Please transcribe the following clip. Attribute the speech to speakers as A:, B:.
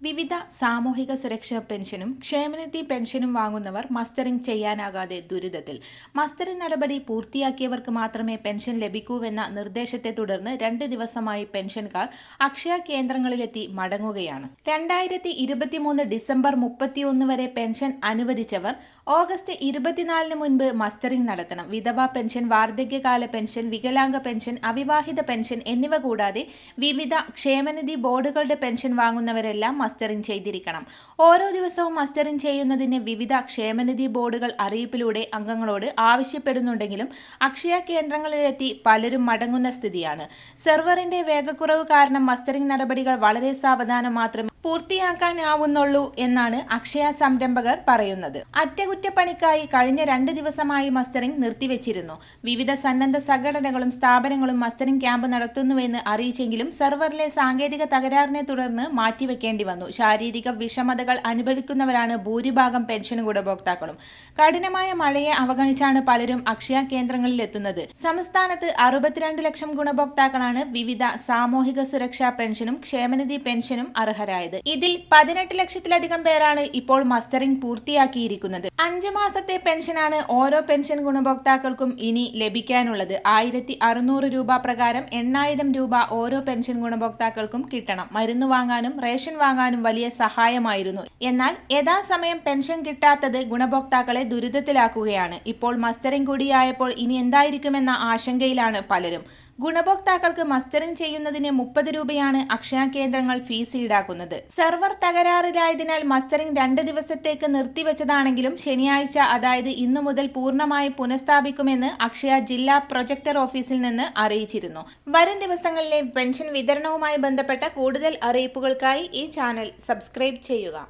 A: വിവിധ സാമൂഹിക സുരക്ഷാ പെൻഷനും ക്ഷേമനിധി പെൻഷനും വാങ്ങുന്നവർ മസ്റ്ററിംഗ് ചെയ്യാനാകാതെ ദുരിതത്തിൽ. മസ്റ്ററിംഗ് നടപടി പൂർത്തിയാക്കിയവർക്ക് മാത്രമേ പെൻഷൻ ലഭിക്കൂവെന്ന നിർദ്ദേശത്തെ തുടർന്ന് രണ്ട് ദിവസമായി പെൻഷൻകാർ അക്ഷയ കേന്ദ്രങ്ങളിലെത്തി മടങ്ങുകയാണ്. രണ്ടായിരത്തി ഇരുപത്തിമൂന്ന് ഡിസംബർ മുപ്പത്തിയൊന്ന് വരെ പെൻഷൻ അനുവദിച്ചവർ ഓഗസ്റ്റ് ഇരുപത്തിനാലിന് മുൻപ് മസ്റ്ററിംഗ് നടത്തണം. വിധവാ പെൻഷൻ വാർദ്ധക്യകാല പെൻഷൻ വികലാംഗ പെൻഷൻ അവിവാഹിത പെൻഷൻ എന്നിവ കൂടാതെ വിവിധ ക്ഷേമനിധി ബോർഡുകളുടെ പെൻഷൻ വാങ്ങുന്നവരെല്ലാം മസ്റ്ററിംഗ് ചെയ്തിരിക്കണം. ഓരോ ദിവസവും മസ്റ്ററിംഗ് ചെയ്യുന്നതിന് വിവിധ ക്ഷേമനിധി ബോർഡുകൾ അറിയിപ്പിലൂടെ അംഗങ്ങളോട് ആവശ്യപ്പെടുന്നുണ്ടെങ്കിലും അക്ഷയ കേന്ദ്രങ്ങളിലെത്തി പലരും മടങ്ങുന്ന സ്ഥിതിയാണ്. സെർവറിന്റെ വേഗക്കുറവ് കാരണം മസ്റ്ററിംഗ് നടപടികൾ വളരെ സാവധാനം മാത്രം പൂർത്തിയാക്കാനാവുന്നുള്ളൂ എന്നാണ് അക്ഷയ സംരംഭകർ പറയുന്നത്. അറ്റകുറ്റപ്പണിക്കായി കഴിഞ്ഞ രണ്ട് ദിവസമായി മസ്റ്ററിംഗ് നിർത്തിവെച്ചിരുന്നു. വിവിധ സന്നദ്ധ സംഘടനകളും സ്ഥാപനങ്ങളും മസ്റ്ററിംഗ് ക്യാമ്പ് നടത്തുന്നുവെന്ന് അറിയിച്ചെങ്കിലും സെർവറിലെ സാങ്കേതിക തകരാറിനെ തുടർന്ന് മാറ്റിവെക്കേണ്ടി വന്നു. ശാരീരിക വിഷമതകൾ അനുഭവിക്കുന്നവരാണ് ഭൂരിഭാഗം പെൻഷൻ ഗുണഭോക്താക്കളും. കഠിനമായ മഴയെ അവഗണിച്ചാണ് പലരും അക്ഷയ കേന്ദ്രങ്ങളിൽ എത്തുന്നത് സംസ്ഥാനത്ത് അറുപത്തിരണ്ട് ലക്ഷം ഗുണഭോക്താക്കളാണ് വിവിധ സാമൂഹിക സുരക്ഷാ പെൻഷനും ക്ഷേമനിധി പെൻഷനും അർഹരായത്. ഇതിൽ പതിനെട്ട് ലക്ഷത്തിലധികം പേരാണ് ഇപ്പോൾ മസ്റ്ററിംഗ് പൂർത്തിയാക്കിയിരിക്കുന്നത്. അഞ്ച് മാസത്തെ പെൻഷനാണ് ഓരോ പെൻഷൻ ഗുണഭോക്താക്കൾക്കും ഇനി ലഭിക്കാനുള്ളത്. ആയിരത്തി അറുന്നൂറ് രൂപ പ്രകാരം എണ്ണായിരം രൂപ ഓരോ പെൻഷൻ ഗുണഭോക്താക്കൾക്കും കിട്ടണം. മരുന്ന് വാങ്ങാനും റേഷൻ വാങ്ങാനും വലിയ സഹായമായിരുന്നു. എന്നാൽ യഥാസമയം പെൻഷൻ കിട്ടാത്തത് ഗുണഭോക്താക്കളെ ദുരിതത്തിലാക്കുകയാണ്. ഇപ്പോൾ മസ്റ്ററിംഗ് കൂടിയായപ്പോൾ ഇനി എന്തായിരിക്കുമെന്ന ആശങ്കയിലാണ് പലരും. ഗുണഭോക്താക്കൾക്ക് മസ്റ്ററിംഗ് ചെയ്യുന്നതിന് മുപ്പത് രൂപയാണ് അക്ഷയ കേന്ദ്രങ്ങൾ ഫീസ് ഈടാക്കുന്നത്. സെർവർ തകരാറിലായതിനാൽ മസ്റ്ററിംഗ് രണ്ട് ദിവസത്തേക്ക് നിർത്തിവെച്ചതാണെങ്കിലും ശനിയാഴ്ച അതായത് ഇന്നു മുതൽ പൂർണമായി പുനഃസ്ഥാപിക്കുമെന്ന് അക്ഷയ ജില്ലാ പ്രൊജക്ടർ ഓഫീസിൽ നിന്ന് അറിയിച്ചിരുന്നു. വരും ദിവസങ്ങളിലെ പെൻഷൻ വിതരണവുമായി ബന്ധപ്പെട്ട കൂടുതൽ അറിയിപ്പുകൾക്കായി ഈ ചാനൽ സബ്സ്ക്രൈബ് ചെയ്യുക.